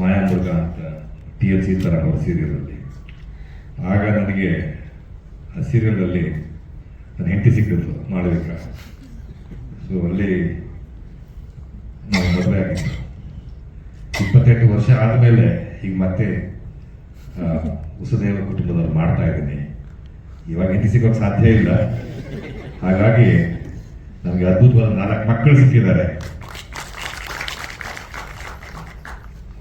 ಮಾಯಾಮೃಗ ಅಂತ T L C ಥರ ಅವರ ಸೀರಿಯಲಲ್ಲಿ ಆಗ ನನಗೆ ಆ ಸೀರಿಯಲಲ್ಲಿ ನನ್ನ ಹೆಂಡತಿ ಸಿಕ್ಕಿದ್ರು ಮಾಡಬೇಕ ಸೊ ಅಲ್ಲಿ ನಾವು ಮದುವೆ ಆಗಿತ್ತು ಇಪ್ಪತ್ತೆಂಟು ವರ್ಷ ಆದಮೇಲೆ ಈಗ ಮತ್ತೆ ಹೊಸದೇವ ಕುಟುಂಬದವ್ರು ಮಾಡ್ತಾ ಇದ್ದೀನಿ. ಇವಾಗ ಹೆಂಡತಿ ಸಿಗೋಕೆ ಸಾಧ್ಯ ಇಲ್ಲ. ಹಾಗಾಗಿ ನನಗೆ ಅದ್ಭುತವಾದ ನಾಲ್ಕು ಮಕ್ಕಳು ಸಿಕ್ಕಿದ್ದಾರೆ.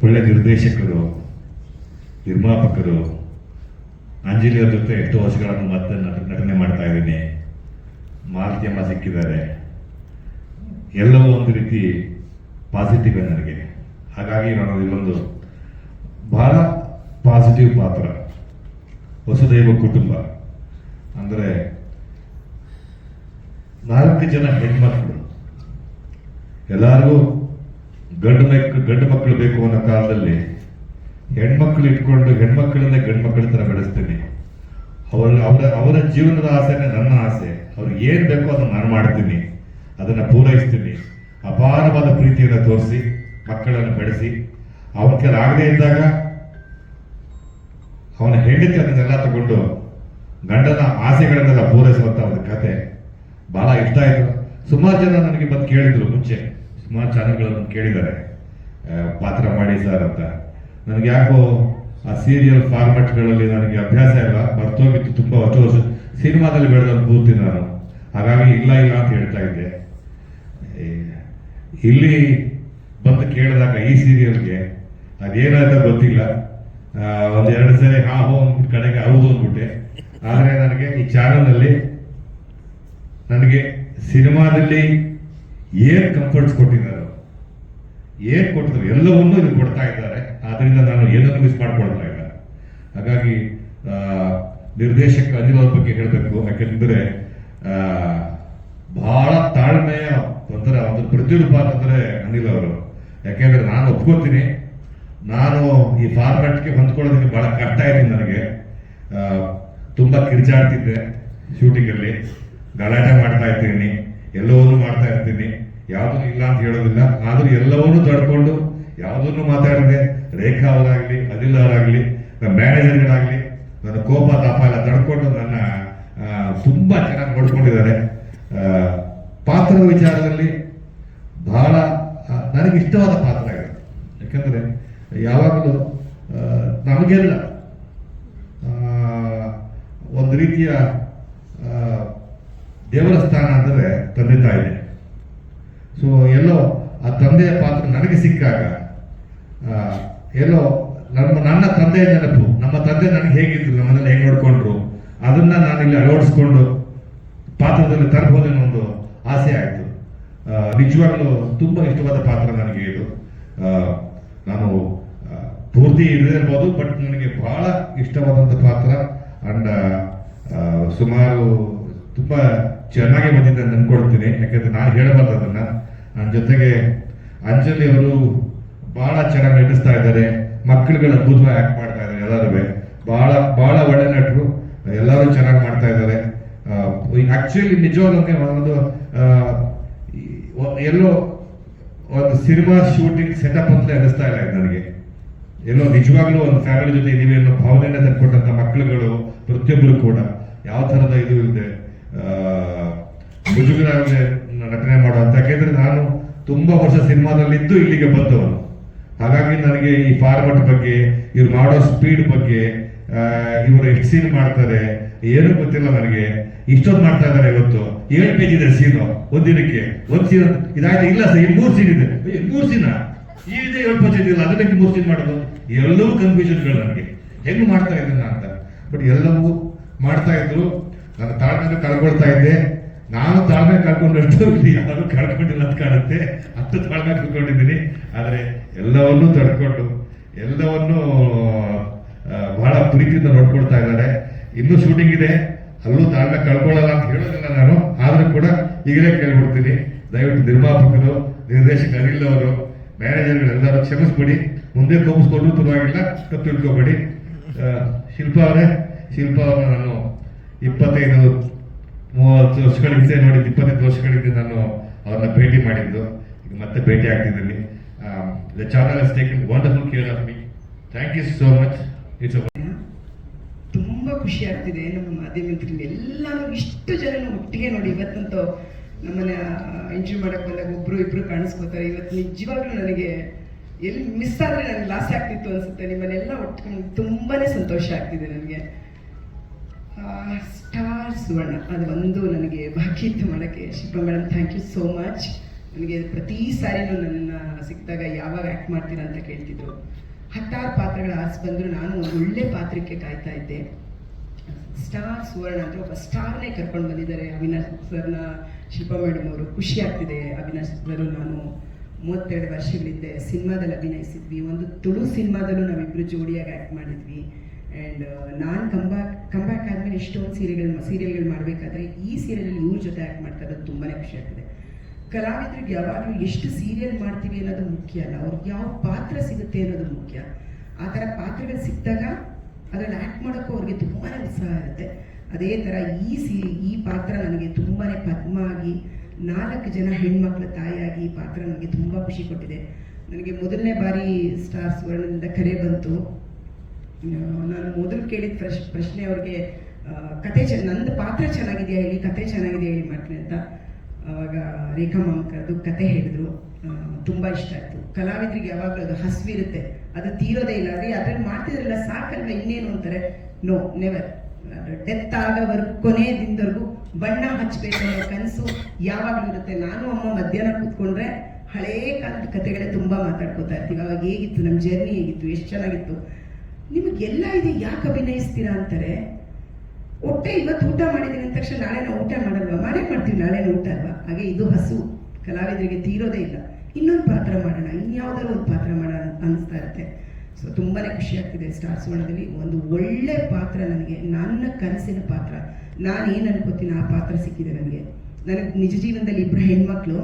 ಒಳ್ಳೆ ನಿರ್ದೇಶಕರು, ನಿರ್ಮಾಪಕರು ಅಂಜಲಿಯವ್ರ ಜೊತೆ ಎಷ್ಟೋ ವರ್ಷಗಳನ್ನು ಮತ್ತೆ ನಟ- ನಟನೆ ಮಾಡ್ತಾ ಇದ್ದೀನಿ. ಮಾಧ್ಯಮ ಸಿಕ್ಕಿದ್ದಾರೆ. ಎಲ್ಲವೂ ಒಂದು ರೀತಿ ಪಾಸಿಟಿವ್ ನನಗೆ. ಹಾಗಾಗಿ ನಾನು ಇಲ್ಲೊಂದು ಬಹಳ ಪಾಸಿಟಿವ್ ಪಾತ್ರ. ವಸುದೈವ ಕುಟುಂಬ. ಅಂದರೆ ನಾಲ್ಕು ಜನ ಹೆಣ್ಮಕ್ಳು. ಎಲ್ಲರಿಗೂ ಗಂಡು ಮಕ್ ಗಂಡು ಮಕ್ಕಳು ಬೇಕು ಅನ್ನೋ ಕಾಲದಲ್ಲಿ ಹೆಣ್ಮಕ್ಳು ಇಟ್ಕೊಂಡು ಹೆಣ್ಮಕ್ಳನ್ನೇ ಗಂಡು ಮಕ್ಕಳ ಥರ ಬೆಳೆಸ್ತೀನಿ. ಅವರ ಅವರ ಅವರ ಜೀವನದ ಆಸೆನೇ ನನ್ನ ಆಸೆ. ಅವ್ರಿಗೆ ಏನು ಬೇಕೋ ಅದನ್ನು ನಾನು ಮಾಡ್ತೀನಿ. ಅದನ್ನು ಪೂರೈಸ್ತೀನಿ. ಅಪಾರವಾದ ಪ್ರೀತಿಯನ್ನು ತೋರಿಸಿ, ಮಕ್ಕಳನ್ನು ಬೆಳೆಸಿ. ಅವನ ಕೆಲ ಆಗದೇ ಇದ್ದಾಗ ಅವನ ಹೆಂಡತಿ ಅದನ್ನೆಲ್ಲ ತಗೊಂಡು ಗಂಡನ ಆಸೆಗಳನ್ನೆಲ್ಲ ಪೂರೈಸುವಂಥ ಒಂದು ಕತೆ. ಬಹಳ ಇಷ್ಟ ಆಯ್ತು. ಸುಮಾರು ಜನ ನನಗೆ ಬಂದು ಕೇಳಿದ್ರು ಮುಂಚೆ. ಸುಮಾರು ಚಾನೆಲ್ಗಳನ್ನು ಕೇಳಿದ್ದಾರೆ. ಪಾತ್ರ ಮಾಡಿ ಸರ್ ಅಂತ. ನನಗೆ ಯಾಕೋ ಆ ಸೀರಿಯಲ್ ಫಾರ್ಮೆಟ್ಗಳಲ್ಲಿ ನನಗೆ ಅಭ್ಯಾಸ ಇಲ್ಲ. ಬರ್ತೋಗಿತ್ತು ತುಂಬಾ ಹೊಸ ವರ್ಷ. ಸಿನಿಮಾದಲ್ಲಿ ಬೆಳೆದ ಪೂರ್ತಿ ನಾನು. ಹಾಗಾಗಿ ಇಲ್ಲ ಇಲ್ಲ ಅಂತ ಹೇಳ್ತಾ ಇದ್ದೆ. ಇಲ್ಲಿ ಬಂದು ಕೇಳಿದಾಗ ಈ ಸೀರಿಯಲ್ಗೆ ಅದೇನಾಯ್ತೋ ಗೊತ್ತಿಲ್ಲ. ಒಂದೆರಡು ಸರಿ ಹಾ, ಹೋ ಕಡೆಗೆ ಹೌದು ಅಂದ್ಬಿಟ್ಟೆ. ಆದರೆ ನನಗೆ ಈ ಚಾನಲ್ನಲ್ಲಿ ನನಗೆ ಸಿನಿಮಾದಲ್ಲಿ ಏನ್ ಕಂಫರ್ಟ್ಸ್ ಕೊಟ್ಟಿದ್ದಾರೆ? ಏನ್ ಕೊಟ್ಟಿದ್ದಾರೆ? ಎಲ್ಲವನ್ನೂ ಇಲ್ಲಿ ಕೊಡ್ತಾ ಇದ್ದಾರೆ. ಆದ್ದರಿಂದ ನಾನು ಏನನ್ನು ಮಿಸ್ ಮಾಡ್ಕೊಳ್ತಾ ಇಲ್ಲ. ಹಾಗಾಗಿ ನಿರ್ದೇಶಕ ಅನಿಲ್ ಅವ್ರ ಬಗ್ಗೆ ಹೇಳಬೇಕು. ಯಾಕೆಂದ್ರೆ ಬಹಳ ತಾಳ್ಮೆಯ ಒಂಥರ ಒಂದು ಪ್ರತಿರೂಪ ಅಂತಂದ್ರೆ ಅನಿಲ್ ಅವರು. ಯಾಕೆಂದ್ರೆ ನಾನು ಒಪ್ಕೋತೀನಿ. ನಾನು ಈ ಫಾರ್ಮ್ಯಾಟ್ಗೆ ಹೊಂದ್ಕೊಳ್ಳೋದಕ್ಕೆ ಬಹಳ ಕಷ್ಟ ಆಯ್ತು ನನಗೆ. ತುಂಬ ಕಿರ್ಚಾಡ್ತಿದ್ದೆ ಶೂಟಿಂಗಲ್ಲಿ ಗಲಾಟೆ ಮಾಡ್ತಾ ಇರ್ತೀನಿ ಎಲ್ಲವನ್ನೂ ಮಾಡ್ತಾ ಇರ್ತೀನಿ. ಯಾವುದನ್ನು ಇಲ್ಲ ಅಂತ ಹೇಳೋದಿಲ್ಲ. ಆದರೂ ಎಲ್ಲವನ್ನೂ ತಡ್ಕೊಂಡು ಯಾವುದನ್ನು ಮಾತಾಡದೆ ರೇಖಾ ಅವರಾಗಲಿ ಅನಿಲ್ ಅವರಾಗಲಿ ನನ್ನ ಮ್ಯಾನೇಜರ್ಗಳಾಗಲಿ, ನನ್ನ ಕೋಪ ತಾಪ ಎಲ್ಲ ತಡ್ಕೊಂಡು ನನ್ನ ತುಂಬ ಚೆನ್ನಾಗಿ ನೋಡ್ಕೊಂಡಿದ್ದಾರೆ. ಪಾತ್ರದ ವಿಚಾರದಲ್ಲಿ ಬಹಳ ನನಗೆ ಇಷ್ಟವಾದ ಪಾತ್ರ ಇದೆ. ಯಾಕಂದ್ರೆ ಯಾವಾಗಲೂ ನಮಗೆಲ್ಲ ಒಂದು ರೀತಿಯ ದೇವರ ಸ್ಥಾನ ಅಂದರೆ ತಂದೆ ತಾಯಿನೇ. ಸೊ ಎಲ್ಲೋ ಆ ತಂದೆಯ ಪಾತ್ರ ನನಗೆ ಸಿಕ್ಕಾಗ ಎಲ್ಲೋ ನಮ್ಮ, ನನ್ನ ತಂದೆಯ ನೆನಪು, ನಮ್ಮ ತಂದೆ ನನಗೆ ಹೇಗಿದ್ರು ನಮ್ಮನ್ನೆಲ್ಲ ಹೇಗೆ ನೋಡಿಕೊಂಡ್ರು, ಅದನ್ನ ನಾನಿಲ್ಲಿ ಅಳವಡಿಸ್ಕೊಂಡು ಪಾತ್ರದಲ್ಲಿ ತರಬಹುದು ಒಂದು ಆಸೆ ಆಯಿತು. ನಿಜವಾಗ್ಲೂ ತುಂಬಾ ಇಷ್ಟವಾದ ಪಾತ್ರ ನನಗೆ ಇದು. ನಾನು ಪೂರ್ತಿ ಇರದಿರ್ಬೋದು ಬಟ್ ನನಗೆ ಬಹಳ ಇಷ್ಟವಾದಂಥ ಪಾತ್ರ. ಅಂಡ್ ಸುಮಾರು ತುಂಬಾ ಚೆನ್ನಾಗಿ ಬಂದಿದೆ ಅಂತ ಅನ್ಕೊಳ್ತೀನಿ. ಯಾಕಂದ್ರೆ ನಾನು ಹೇಳಬಾರ್ದು ಅದನ್ನ. ನನ್ನ ಜೊತೆಗೆ ಅಂಜಲಿ ಅವರು ಬಹಳ ಚೆನ್ನಾಗಿ ನಟಿಸ್ತಾ ಇದ್ದಾರೆ. ಮಕ್ಕಳುಗಳ ಅದ್ಭುತವಾಗಿ ಆಕ್ಟ್ ಮಾಡ್ತಾ ಇದ್ದಾರೆ ಎಲ್ಲರೂ ಬಹಳ ಬಹಳ ಒಳ್ಳೆ ನಟರು. ಎಲ್ಲರೂ ಚೆನ್ನಾಗಿ ಮಾಡ್ತಾ ಇದ್ದಾರೆ. ಆಕ್ಚುಲಿ ನಿಜವಾಗ್ಲೂ ಒಂದು ಎಲ್ಲೋ ಒಂದು ಸಿನಿಮಾ ಶೂಟಿಂಗ್ ಸೆಟಪ್ ಅಂತ ಅನಿಸ್ತಾ ಇಲ್ಲ ನನಗೆ. ಎಲ್ಲೋ ನಿಜವಾಗ್ಲೂ ಒಂದು ಫ್ಯಾಮಿಲಿ ಜೊತೆ ಇದೀವಿ ಅನ್ನೋ ಭಾವನೆಯನ್ನು ತಂದುಕೊಟ್ಟಂಥ ಮಕ್ಕಳುಗಳು, ಪ್ರತಿಯೊಬ್ಬರು ಕೂಡ. ಯಾವ ಥರದ ಇದು ಇಲ್ಲದೆ ಮುಜುಗರ ರಚನೆ ಮಾಡುವಂತ ಯಾಕೆಂದ್ರೆ ನಾನು ತುಂಬಾ ವರ್ಷ ಸಿನಿಮಾದಲ್ಲಿದ್ದು ಇಲ್ಲಿಗೆ ಬಂದವನು. ಹಾಗಾಗಿ ನನಗೆ ಈ ಫಾರ್ಮಟ್ ಬಗ್ಗೆ, ಇವ್ರು ಮಾಡೋ ಸ್ಪೀಡ್ ಬಗ್ಗೆ ಇವರು ಎಷ್ಟು ಸೀನ್ ಮಾಡ್ತಾರೆ, ಏನು ಗೊತ್ತಿಲ್ಲ ನನಗೆ. ಇಷ್ಟೊಂದು ಮಾಡ್ತಾ ಇದ್ದಾರೆ ಇವತ್ತು. ಏಳು ಪೇಜ್ ಇದೆ ಸೀನು ಒಂದಿನಕ್ಕೆ. ಒಂದ್ ಸೀನ್ ಇದಾಯ್ತು? ಇಲ್ಲ ಸರ್ ಮೂರು ಸೀನ್ ಇದೆ. ಮೂರು ಸೀನ ಈ ಇದೆ ಏಳು ಪೇಜ್ ಇದೆಯಲ್ಲ ಅದಕ್ಕೆ ಮೂರು ಸೀನ್ ಮಾಡೋದು. ಎಲ್ಲವೂ ಕನ್ಫ್ಯೂಷನ್ಗಳು ನನಗೆ. ಹೆಂಗ್ ಮಾಡ್ತಾ ಇದನ್ನ ಅಂತ. ಬಟ್ ಎಲ್ಲವೂ ಮಾಡ್ತಾ ಇದ್ರು. ನನ್ನ ತಾಳ್ಮೆ ಕಳ್ಕೊಳ್ತಾ ಇದ್ದೆ. ನಾನು ತಾಳ್ಮೆ ಕಳ್ಕೊಂಡಷ್ಟು ಇಲ್ಲಿ ಯಾರು ಕಳ್ಕೊಂಡಿಲ್ಲ ಅಂತ ಕಾಣುತ್ತೆ. ಹತ್ತು ತಾಳ್ಮೆ ಕಳ್ಕೊಂಡಿದ್ದೀನಿ. ಆದರೆ ಎಲ್ಲವನ್ನೂ ತಡ್ಕೊಂಡು, ಎಲ್ಲವನ್ನೂ ಬಹಳ ಪ್ರೀತಿಯಿಂದ ನೋಡ್ಕೊಳ್ತಾ ಇದ್ದಾರೆ. ಇನ್ನೂ ಶೂಟಿಂಗ್ ಇದೆ. ಅಲ್ಲೂ ತಾಳ್ಮೆ ಕಳ್ಕೊಳ್ಳಲ್ಲ ಅಂತ ಹೇಳೋದಿಲ್ಲ ನಾನು. ಆದರೂ ಕೂಡ ಈಗಲೇ ಕೇಳ್ಬಿಡ್ತೀನಿ. ದಯವಿಟ್ಟು ನಿರ್ಮಾಪಕರು, ನಿರ್ದೇಶಕ ಅನಿಲ್ ಅವರು ಮ್ಯಾನೇಜರ್ಗಳು ಎಲ್ಲರೂ ಕ್ಷಮಿಸ್ಬಿಡಿ. ಮುಂದೆ ಕೋಪಿಸ್ಕೊಂಡ್ರು ಪರವಾಗಿಲ್ಲ ತಿಳ್ಕೊಬೇಡಿ. ಶಿಲ್ಪಾ ಅವರೇ, ಶಿಲ್ಪ ಅವರನ್ನ ನಾನು ಇಪ್ಪತ್ತೈದು ಮೂವತ್ತು ವರ್ಷಗಳ ಹಿಂದೆ ನೋಡಿದ್ದು, ಇಪ್ಪತ್ತೈದು ವರ್ಷಗಳ ನಾನು ಅವ್ರನ್ನ ಭೇಟಿ ಮಾಡಿದ್ದು. ಈಗ ಮತ್ತೆ ಭೇಟಿ ಆಗ್ತಿದ್ದೀನಿ the channel channel taken wonderful care of me thank you so much it's ತುಂಬ ಖುಷಿ ಆಗ್ತಿದೆ. ನಮ್ಮ ಮಾಧ್ಯಮದಲ್ಲಿ ಎಲ್ಲರೂ ಇಷ್ಟು ಜನ ಒಟ್ಟಿಗೆ ನೋಡಿ, ಇವತ್ತಂತೂ ನಮ್ಮನ್ನ ಎಂಜಾಯ್ ಮಾಡಕ್ ಬಂದಾಗ ಒಬ್ರು ಇಬ್ರು ಕಾಣಿಸ್ಕೋತಾರೆ. ಇವತ್ತು ನಿಜವಾಗ್ಲೂ ನನಗೆ ಎಲ್ಲಿ ಮಿಸ್ ಆದರೆ ನನಗೆ ಲಾಸ್ ಆಗ್ತಿತ್ತು ಅನ್ಸುತ್ತೆ. ನಿಮ್ಮನ್ನೆಲ್ಲ ಒಟ್ಟಿಗೆ ತುಂಬಾನೇ ಸಂತೋಷ ಆಗ್ತಿದೆ ನನಗೆ. ಸ್ಟಾರ್ ಸುವರ್ಣ ಅದು ಒಂದು ನನಗೆ ಬಾಕಿ ಇತ್ತು ಮಾಡೋಕ್ಕೆ Shilpa madam thank you so much ನನಗೆ ಪ್ರತಿ ಸಾರಿನೂ ನನ್ನ ಸಿಕ್ಕಿದಾಗ ಯಾವಾಗ ಆ್ಯಕ್ಟ್ ಮಾಡ್ತೀರಾ ಅಂತ ಕೇಳ್ತಿದ್ರು. ಹತ್ತಾರು ಪಾತ್ರಗಳ ಆಸೆ ಬಂದರೂ ನಾನು ಒಂದು ಒಳ್ಳೆ ಪಾತ್ರಕ್ಕೆ ಕಾಯ್ತಾ ಇದ್ದೆ. ಸ್ಟಾರ್ ಸುವರ್ಣ ಅಂದರೆ ಒಬ್ಬ ಸ್ಟಾರ್ನೇ ಕರ್ಕೊಂಡು ಬಂದಿದ್ದಾರೆ, ಅವಿನಾಶ್ ಸರ್ನ ಶಿಲ್ಪಾ ಮೇಡಮ್ ಅವರು. ಖುಷಿ ಆಗ್ತಿದೆ ಅವಿನಾಶ್ ಸರ್ ನಾನು ಮೂವತ್ತೆರಡು ವರ್ಷಗಳಿದ್ದೆ ಸಿನಿಮಾದಲ್ಲಿ ಅಭಿನಯಿಸಿದ್ವಿ. ಒಂದು ತುಳು ಸಿನಿಮಾದಲ್ಲೂ ನಾವಿಬ್ಬರು ಜೋಡಿಯಾಗಿ ಆ್ಯಕ್ಟ್ ಮಾಡಿದ್ವಿ. ಆ್ಯಂಡ್ ನಾನು ಕಂಬ್ಯಾಕ್ ಕಂಬ್ಯಾಕ್ ಆದಮೇಲೆ ಎಷ್ಟೊಂದು ಸೀರೆಗಳು, ಸೀರಿಯಲ್ಗಳು ಮಾಡಬೇಕಾದ್ರೆ ಈ ಸೀರಿಯಲಲ್ಲಿ ಇವ್ರ ಜೊತೆ ಆ್ಯಕ್ಟ್ ಮಾಡ್ತಾ ಇರೋದು ತುಂಬಾ ಖುಷಿ ಆಗ್ತದೆ. ಕಲಾವಿದರಿಗೆ ಯಾವಾಗಲೂ ಎಷ್ಟು ಸೀರಿಯಲ್ ಮಾಡ್ತೀವಿ ಅನ್ನೋದು ಮುಖ್ಯ ಅಲ್ಲ. ಅವ್ರಿಗೆ ಯಾವ ಪಾತ್ರ ಸಿಗುತ್ತೆ ಅನ್ನೋದು ಮುಖ್ಯ. ಆ ಥರ ಪಾತ್ರಗಳು ಸಿಕ್ಕಿದಾಗ ಅದನ್ನು ಆ್ಯಕ್ಟ್ ಮಾಡೋಕ್ಕೂ ಅವ್ರಿಗೆ ತುಂಬಾ ಉತ್ಸಾಹ ಇರುತ್ತೆ. ಅದೇ ಥರ ಈ ಸೀರೆ ಈ ಪಾತ್ರ ನನಗೆ ತುಂಬಾ ಪದ್ಮ ಆಗಿ, ನಾಲ್ಕು ಜನ ಹೆಣ್ಮಕ್ಳ ತಾಯಿಯಾಗಿ ಈ ಪಾತ್ರ ನನಗೆ ತುಂಬ ಖುಷಿ ಕೊಟ್ಟಿದೆ. ನನಗೆ ಮೊದಲನೇ ಬಾರಿ ಸ್ಟಾರ್ ಸುವರ್ಣದಿಂದ ಕರೆ ಬಂತು. ನಾನು ಮೊದಲು ಕೇಳಿದ ಪ್ರಶ್, ಪ್ರಶ್ನೆ ಅವ್ರಿಗೆ ಕತೆ ಚೆನ್ನ ನಂದು ಪಾತ್ರ ಚೆನ್ನಾಗಿದೆಯಾ ಹೇಳಿ, ಕತೆ ಚೆನ್ನಾಗಿದೆಯಾ ಹೇಳಿ ಮಾಡ್ತೀನಿ ಅಂತ. ಆವಾಗ ರೇಖಾ ಮಾಮ್ ಕರೆದು ಕತೆ ಹೇಳಿದ್ರು. ತುಂಬ ತುಂಬಾ ಇಷ್ಟ ಆಯ್ತು. ಕಲಾವಿದರಿಗೆ ಯಾವಾಗಲೂ ಅದು ಹಸಿವಿರುತ್ತೆ ಅದು ತೀರೋದೇ ಇಲ್ಲ. ಅದೇ ಅದ್ರಲ್ಲಿ ಮಾಡ್ತಿದ್ರಲ್ಲ, ಸಾಕಲ್ವ ಇನ್ನೇನು ಅಂತಾರೆ? ನೋ ನೆವರ್ ಡೆತ್ ಆಗೋವರೆಗೂ ಕೊನೆಯ ದಿನದವರೆಗೂ ಬಣ್ಣ ಹಚ್ಚಬೇಕು ಅನ್ನೋ ಕನಸು ಯಾವಾಗಲೂ ಇರುತ್ತೆ. ನಾನು ಅಮ್ಮ ಮಧ್ಯಾಹ್ನ ಕೂತ್ಕೊಂಡ್ರೆ ಹಳೇ ಕಾಲದ ಕತೆಗಳೇ ತುಂಬಾ ಮಾತಾಡ್ಕೋತಾ ಇರ್ತೀವಿ. ಅವಾಗ ಹೇಗಿತ್ತು, ನಮ್ಮ ಜರ್ನಿ ಹೇಗಿತ್ತು, ಎಷ್ಟು ಚೆನ್ನಾಗಿತ್ತು. ನಿಮಗೆಲ್ಲ ಇದೆ ಯಾಕೆ ಅಭಿನಯಿಸ್ತೀರಾ ಅಂತಾರೆ ಒಟ್ಟೆ ಇವತ್ತು ಊಟ ಮಾಡಿದ್ದೀನಿ ಅಂದ ತಕ್ಷಣ ನಾಳೆ ನಾವು ಊಟ ಮಾಡಲ್ವಾ? ಮಾಡೇ ಮಾಡ್ತೀವಿ, ನಾಳೆ ಊಟ ಅಲ್ವಾ? ಹಾಗೆ ಇದು ಹಸು. ಕಲಾವಿದರಿಗೆ ತೀರೋದೇ ಇಲ್ಲ. ಇನ್ನೊಂದು ಪಾತ್ರ ಮಾಡೋಣ, ಇನ್ಯಾವುದಾದ್ರು ಒಂದು ಪಾತ್ರ ಮಾಡೋಣ ಅನಿಸ್ತಾ ಇರುತ್ತೆ. ಸೊ ತುಂಬಾ ಖುಷಿ ಆಗ್ತಿದೆ ಸ್ಟಾರ್ ಸುವರ್ಣದಲ್ಲಿ. ಒಂದು ಒಳ್ಳೆ ಪಾತ್ರ ನನಗೆ, ನನ್ನ ಕನಸಿನ ಪಾತ್ರ. ನಾನು ಏನು ಅನ್ಕೋತೀನಿ ಆ ಪಾತ್ರ ಸಿಕ್ಕಿದೆ ನನಗೆ. ನನಗೆ ನಿಜ ಜೀವನದಲ್ಲಿ ಇಬ್ಬರು ಹೆಣ್ಮಕ್ಳು,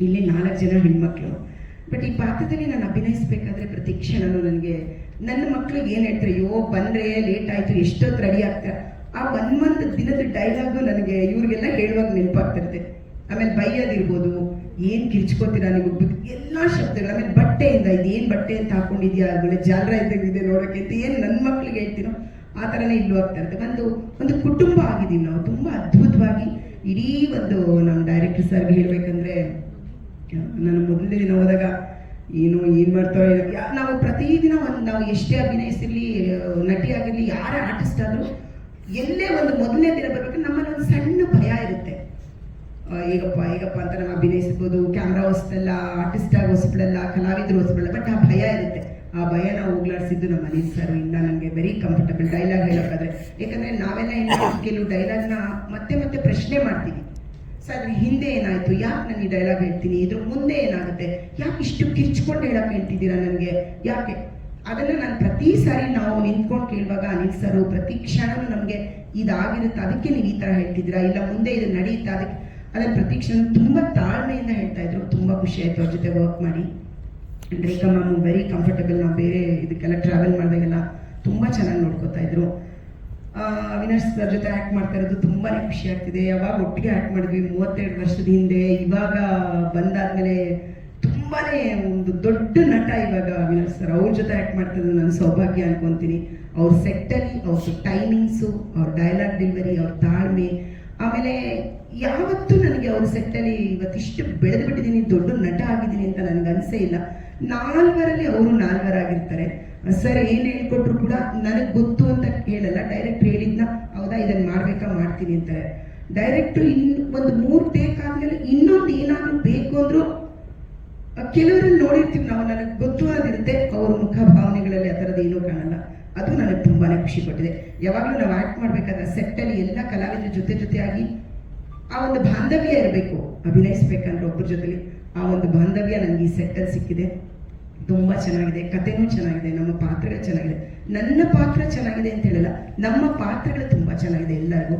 ಇಲ್ಲಿ ನಾಲ್ಕು ಜನ ಹೆಣ್ಮಕ್ಳು. ಬಟ್ ಈ ಪಾತ್ರದಲ್ಲಿ ನಾನು ಅಭಿನಯಿಸ್ಬೇಕಾದ್ರೆ ಪ್ರತಿ ಕ್ಷಣನೂ ನನಗೆ ನನ್ನ ಮಕ್ಳಿಗೆ ಏನು ಹೇಳ್ತಾರೆ, ಅಯ್ಯೋ, ಬಂದ್ರೆ ಲೇಟ್ ಆಯ್ತು, ಎಷ್ಟೊತ್ತು ರೆಡಿ ಆಗ್ತಾರೆ? ಆ ಒನ್ ಮಂತ್ ದಿನದ ಡೈಲಾಗು ನನಗೆ ಇವ್ರಿಗೆಲ್ಲ ಹೇಳುವಾಗ ನೆನಪಾಗ್ತಿರುತ್ತೆ. ಆಮೇಲೆ ಬೈಯೋದಿರ್ಬೋದು ಏನು ಕಿರ್ಚ್ಕೋತೀರಾ ನೀವು ಎಲ್ಲ ಶಬ್ದಗಳು, ಆಮೇಲೆ ಬಟ್ಟೆಯಿಂದ, ಇದೇನು ಬಟ್ಟೆ ಅಂತ ಹಾಕೊಂಡಿದ್ಯಾ? ಆಮೇಲೆ ಜಾಲರ ಇದ್ದಂಗಿದೆ ನೋಡೋಕೆ ಅಂತ ಏನು ನನ್ನ ಮಕ್ಳಿಗೆ ಹೇಳ್ತೀನೋ, ಆ ಥರನೇ ಇಲ್ಲೂ ಆಗ್ತಾ ಇರುತ್ತೆ ಒಂದು ಒಂದು ಕುಟುಂಬ ಆಗಿದ್ದೀವಿ ನಾವು, ತುಂಬ ಅದ್ಭುತವಾಗಿ ಇಡೀ ಒಂದು ನಮ್ಮ ಡೈರೆಕ್ಟರ್ ಸರ್ಗೆ ಹೇಳ್ಬೇಕಂದ್ರೆ ನಾನು ಮೊದಲನೇ ದಿನ ಹೋದಾಗ, ಏನು ಏನು ಮಾಡ್ತಾ ಏನೋ. ಯಾ- ನಾವು ಪ್ರತಿದಿನ ಒಂದು, ನಾವು ಎಷ್ಟೇ ಅಭಿನಯಿಸಿರಲಿ ನಟಿ ಆಗಿರಲಿ ಯಾರೇ ಆರ್ಟಿಸ್ಟ್ ಆದರೂ, ಎಲ್ಲೇ ಒಂದು ಮೊದಲನೇ ದಿನ ಬರಬೇಕು, ನಮ್ಮಲ್ಲಿ ಒಂದು ಸಣ್ಣ ಭಯ ಇರುತ್ತೆ. ಹೇಗಪ್ಪ ಹೇಗಪ್ಪ ಅಂತ ನಾವು ಅಭಿನಯಿಸ್ಬೋದು ಕ್ಯಾಮ್ರಾ ಹೊಸದಲ್ಲ ಆರ್ಟಿಸ್ಟ್ ಆಗಿ ಹೊಸಬಳಲ್ಲ ಕಲಾವಿದರು ಹೊಸಬಳಲ್ಲ ಬಟ್ ಆ ಭಯ ಇರುತ್ತೆ. ಆ ಭಯ ನಾವು ಹೋಗ್ಲಾಡ್ಸಿದ್ದು ನಮ್ಮ ಅನಿಲ್ ಸರ್ ಇಂದ ನಮಗೆ ವೆರಿ ಕಂಫರ್ಟಬಲ್ ಡೈಲಾಗ್ ಹೇಳೋಕ್ಕಾದ್ರೆ. ಯಾಕಂದ್ರೆ ನಾವೆಲ್ಲ ಏನು ಕೆಲವು ಡೈಲಾಗ್ನ ಮತ್ತೆ ಮತ್ತೆ ಪ್ರಶ್ನೆ ಮಾಡ್ತೀವಿ. ಸರ್, ಹಿಂದೆ ಏನಾಯ್ತು? ಯಾಕೆ ನಾನು ಈ ಡೈಲಾಗ್ ಹೇಳ್ತೀನಿ? ಇದ್ರ ಮುಂದೆ ಏನಾಗುತ್ತೆ? ಯಾಕೆ ಇಷ್ಟು ಕಿರ್ಚ್ಕೊಂಡು ಹೇಳಕ್ ಹೇಳ್ತಿದ್ದೀರಾ ನನಗೆ? ಯಾಕೆ? ಅದನ್ನ ನಾನು ಪ್ರತಿ ಸಾರಿ ನಾವು ನಿಂತ್ಕೊಂಡು ಕೇಳುವಾಗ ಅನಿಲ್ ಸರ್ ಪ್ರತಿ ಕ್ಷಣವೂ ನಮಗೆ ಇದಾಗಿರುತ್ತೆ. ಅದಕ್ಕೆ ನೀವು ಈ ತರ ಹೇಳ್ತಿದ್ದೀರಾ? ಇಲ್ಲ, ಮುಂದೆ ಇದು ನಡೆಯುತ್ತಾ? ಅದಕ್ಕೆ ಅದನ್ನು ಪ್ರತಿ ಕ್ಷಣ ತುಂಬಾ ತಾಳ್ಮೆಯಿಂದ ಹೇಳ್ತಾ ಇದ್ರು. ತುಂಬಾ ಖುಷಿ ಆಯ್ತು ಅವ್ರ ಜೊತೆ ವರ್ಕ್ ಮಾಡಿ. ರೇಖಾ ಮ್ಯಾಮ್ ವೆರಿ ಕಂಫರ್ಟಬಲ್ ನಾವು ಬೇರೆ ಇದಕ್ಕೆಲ್ಲ ಟ್ರಾವೆಲ್ ಮಾಡಿದಾಗೆಲ್ಲ ತುಂಬಾ ಚೆನ್ನಾಗಿ ನೋಡ್ಕೋತಾ ಇದ್ರು. ಅವಿನಾಶ್ ಸರ್ ಜೊತೆ ಆ್ಯಕ್ಟ್ ಮಾಡ್ತಾ ಇರೋದು ತುಂಬಾನೇ ಖುಷಿ ಆಗ್ತಿದೆ. ಯಾವಾಗ ಒಟ್ಟಿಗೆ ಆ್ಯಕ್ಟ್ ಮಾಡಿದ್ವಿ ಮೂವತ್ತೆರಡು ವರ್ಷದ ಹಿಂದೆ, ಇವಾಗ ಬಂದಾದ್ಮೇಲೆ ತುಂಬಾನೇ ಒಂದು ದೊಡ್ಡ ನಟ ಇವಾಗ ಅವಿನಾಶ್ ಸರ್ ಅವ್ರ ಜೊತೆ ಆ್ಯಕ್ಟ್ ಮಾಡ್ತಿರೋದು ನನ್ನ ಸೌಭಾಗ್ಯ ಅನ್ಕೊಂತೀನಿ. ಅವ್ರ ಸೆಟ್ಟಲ್ಲಿ ಅವ್ರ ಟೈಮಿಂಗ್ಸು ಅವ್ರ ಡೈಲಾಗ್ ಡೆಲಿವರಿ ಅವ್ರ ತಾಳ್ಮೆ, ಆಮೇಲೆ ಯಾವತ್ತೂ ನನಗೆ ಅವ್ರ ಸೆಟ್ಟಲ್ಲಿ ಇವತ್ತಿಷ್ಟು ಬೆಳೆದು ಬಿಟ್ಟಿದ್ದೀನಿ ದೊಡ್ಡ ನಟ ಆಗಿದ್ದೀನಿ ಅಂತ ನನಗೆ ಅನ್ಸೇ ಇಲ್ಲ. ನಾಲ್ವರಲ್ಲಿ ಅವರು ನಾಲ್ವರಾಗಿರ್ತಾರೆ. ಸರ್, ಏನು ಹೇಳ್ಕೊಟ್ರು ಕೂಡ ನನಗೆ ಗೊತ್ತು ಅಂತ ಹೇಳಲ್ಲ. ಡೈರೆಕ್ಟ್ ಹೇಳಿದ್ನ, ಹೌದಾ ಇದನ್ನು ಮಾಡ್ಬೇಕಾ ಮಾಡ್ತೀನಿ ಅಂತಾರೆ. ಡೈರೆಕ್ಟ್ ಇನ್ ಒಂದು ಮೂರು ಟೇಕ್ ಆದ್ಮೇಲೆ ಇನ್ನೊಂದು ಏನಾದರೂ ಬೇಕು ಅಂದ್ರು ಕೆಲವರಲ್ಲಿ ನೋಡಿರ್ತೀವಿ ನಾವು, ನನಗೆ ಗೊತ್ತು ಅನ್ನೋದಿರುತ್ತೆ ಅವ್ರ ಮುಖ ಭಾವನೆಗಳಲ್ಲಿ ಆ ಥರದ್ದು ಏನೂ ಕಾಣಲ್ಲ. ಅದು ನನಗೆ ತುಂಬಾ ಖುಷಿ ಕೊಟ್ಟಿದೆ. ಯಾವಾಗಲೂ ನಾವು ಆಕ್ಟ್ ಮಾಡ್ಬೇಕಾದ್ರೆ ಸೆಟ್ಟಲ್ಲಿ ಎಲ್ಲ ಕಲಾವಿದರ ಜೊತೆ ಜೊತೆಯಾಗಿ ಆ ಒಂದು ಬಾಂಧವ್ಯ ಇರಬೇಕು. ಅಭಿನಯಿಸ್ಬೇಕಂದ್ರೆ ಒಬ್ಬರ ಜೊತೆಲಿ ಆ ಒಂದು ಬಾಂಧವ್ಯ ನನಗೆ ಈ ಸೆಟ್ಟಲ್ಲಿ ಸಿಕ್ಕಿದೆ. ತುಂಬಾ ಚೆನ್ನಾಗಿದೆ, ಕಥೆನೂ ಚೆನ್ನಾಗಿದೆ, ನಮ್ಮ ಪಾತ್ರಗಳು ಚೆನ್ನಾಗಿದೆ. ನನ್ನ ಪಾತ್ರ ಚೆನ್ನಾಗಿದೆ ಅಂತ ಹೇಳಲ್ಲ, ನಮ್ಮ ಪಾತ್ರಗಳು ತುಂಬಾ ಚೆನ್ನಾಗಿದೆ ಎಲ್ಲರಿಗೂ.